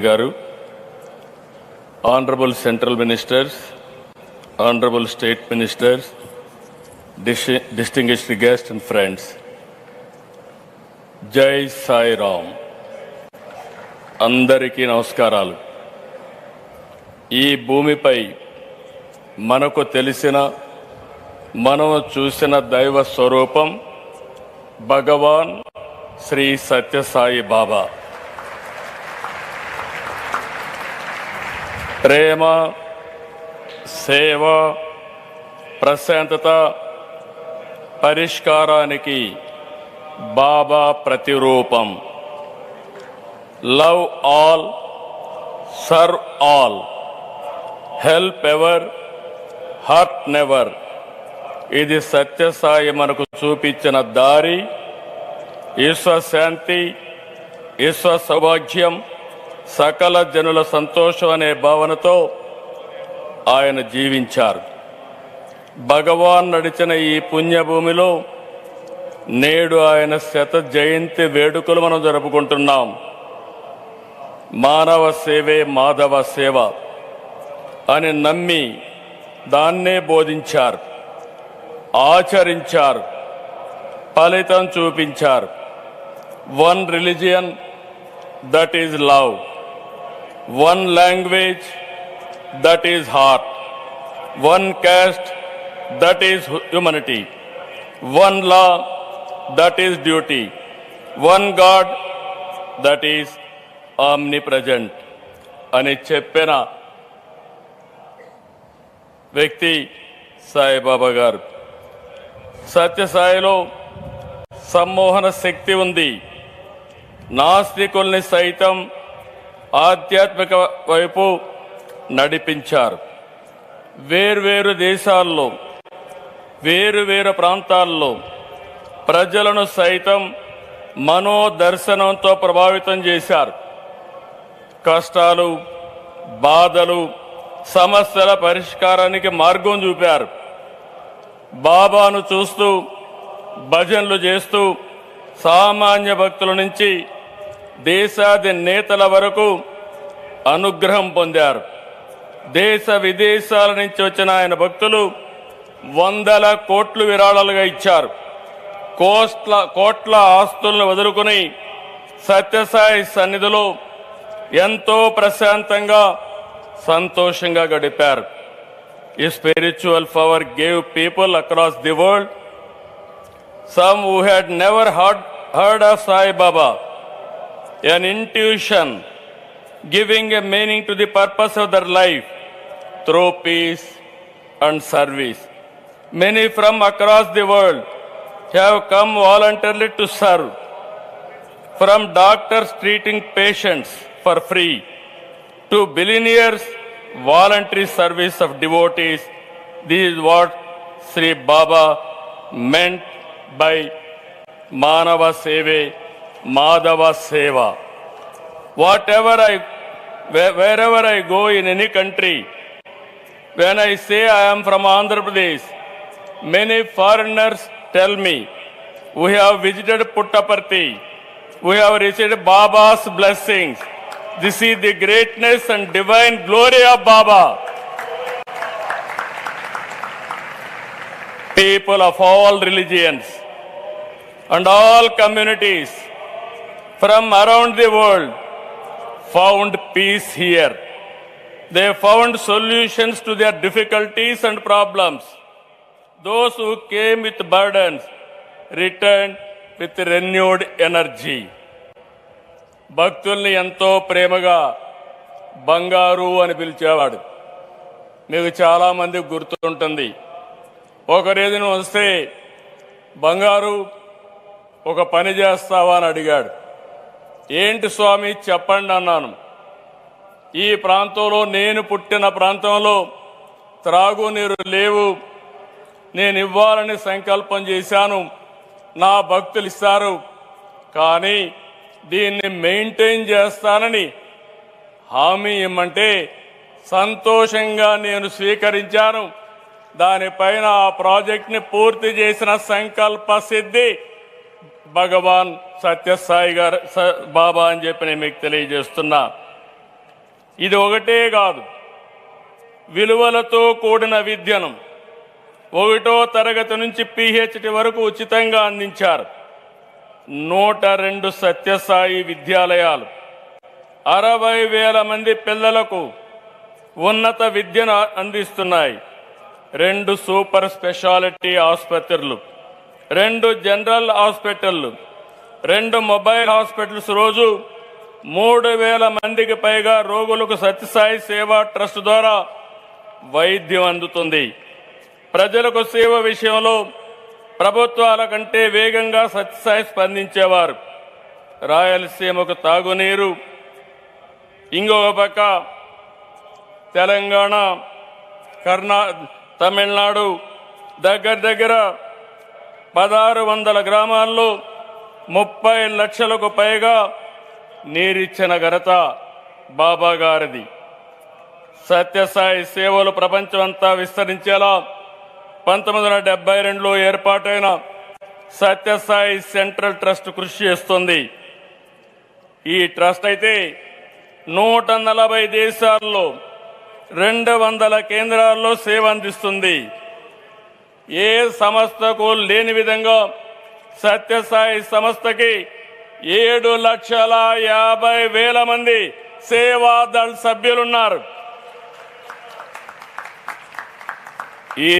గారు honourable central ministers honourable state ministers distinguished guest and friends. జై సాయి రామ్. అందరికీ నమస్కారాలు. ఈ భూమిపై మనకు తెలిసిన మనం చూసిన దైవ స్వరూపం భగవాన్ శ్రీ సత్యసాయి బాబా. ప్రేమ సేవ ప్రశాంతత పరిష్కారానికి బాబా ప్రతిరూపం. Love all serve all help ever hurt never ఇది సత్యసాయి మనకు చూపించిన దారి. ఈశ్వశాంతి ఈశ్వ సౌభాగ్యం సకల జనుల సంతోషం అనే భావనతో ఆయన జీవించారు. భగవాన్ నడిచిన ఈ పుణ్యభూమిలో నేడు ఆయన శత జయంతి వేడుకలు మనం జరుపుకుంటున్నాం. మానవ సేవే మాధవ సేవ అని నమ్మి దాన్నే బోధించారు. ఆచరించారు. ఫలితం చూపించారు. One religion that is love one language that is heart one caste that is humanity, one law that is duty one God that is omni అని చెప్పిన వ్యక్తి సాయిబాబా గారు. సత్యసాయిలో సమ్మోహన శక్తి ఉంది. నాస్తికుల్ని సైతం ఆధ్యాత్మిక వైపు నడిపించారు. వేర్వేరు దేశాల్లో వేరు వేరు ప్రాంతాల్లో ప్రజలను సైతం మనోదర్శనంతో ప్రభావితం చేశారు. కష్టాలు బాధలు సమస్యల పరిష్కారానికి మార్గం చూపారు. బాబాను చూస్తూ భజనలు చేస్తూ సామాన్య భక్తుల నుంచి దేశాది నేతల వరకు అనుగ్రహం పొందారు. దేశ విదేశాల నుంచి వచ్చిన ఆయన భక్తులు వందల కోట్లు విరాళాలుగా ఇచ్చారు. కోట్ల కోట్ల ఆస్తులను వదులుకుని సత్యసాయి సన్నిధిలో ఎంతో ప్రశాంతంగా సంతోషంగా గడిపారు. ఈ spiritual power gave people across the world some who had never heard heard of Sai Baba an intuition giving a meaning to the purpose of their life through peace and service. Many from across the world have come voluntarily to serve. From doctors treating patients for free to billionaires voluntary service of devotees. This is what Sri Baba meant by Manava Seve, Madhava Seva. Whatever I, wherever I go in any country, when I say I am from Andhra Pradesh, many foreigners tell me, we have visited Puttaparthi, we have received Baba's blessings. This is the greatness and divine glory of Baba. People of all religions and all communities from around the world found peace here. They found solutions to their difficulties and problems. Those who came with burdens returned with renewed energy. భక్తుల్ని ఎంతో ప్రేమగా బంగారు అని పిలిచేవాడు మీకు చాలామంది గుర్తుంటుంది ఒక రోజున వస్తే బంగారు ఒక పని చేస్తావా అని అడిగాడు ఏంటి స్వామి చెప్పండి అన్నాను. ఈ ప్రాంతంలో నేను పుట్టిన ప్రాంతంలో త్రాగునీరు లేవు. నేను ఇవ్వాలని సంకల్పం చేశాను. నా భక్తులు ఇస్తారు. కానీ దీన్ని మెయింటైన్ చేస్తానని హామీ ఇమ్మంటే సంతోషంగా నేను స్వీకరించాను. దానిపైన ఆ ప్రాజెక్ట్ని పూర్తి చేసిన సంకల్ప సిద్ధి భగవాన్ సత్యసాయి గారు స- బాబా అని చెప్పి నేను మీకు తెలియజేస్తున్నా. ఇది ఒకటే కాదు. విలువలతో కూడిన విద్యను ఒకటో తరగతి నుంచి పిహెచ్డి వరకు ఉచితంగా అందించారు. నూట రెండు సత్యసాయి విద్యాలయాలు అరవై వేల మంది పిల్లలకు ఉన్నత విద్యను అందిస్తున్నాయి. రెండు సూపర్ స్పెషాలిటీ ఆసుపత్రులు రెండు జనరల్ హాస్పిటళ్ళు రెండు మొబైల్ హాస్పిటల్స్ రోజు మూడు వేల మందికి పైగా రోగులకు సత్యసాయి సేవా ట్రస్ట్ ద్వారా వైద్యం అందుతుంది. ప్రజలకు సేవ విషయంలో ప్రభుత్వాల కంటే వేగంగా సత్యసాయి స్పందించేవారు. రాయలసీమకు తాగునీరు. ఇంకొక పక్క తెలంగాణ కర్ణా తమిళనాడు దగ్గర దగ్గర పదహారు వందల గ్రామాల్లో ముప్పై లక్షలకు పైగా నీరిచ్చిన ఘనత బాబా గారిది. సత్యసాయి సేవలు ప్రపంచమంతా విస్తరించేలా పంతొమ్మిది వందల డెబ్బై రెండులో ఏర్పాటైన సత్యసాయి సెంట్రల్ ట్రస్ట్ కృషి చేస్తుంది. ఈ ట్రస్ట్ అయితే నూట నలభై దేశాల్లో రెండు వందల కేంద్రాల్లో సేవ అందిస్తుంది. ఏ సంస్థకు లేని విధంగా సత్యసాయి సంస్థకి ఏడు లక్షల యాభై వేల మంది సేవాదళ్ సభ్యులున్నారు.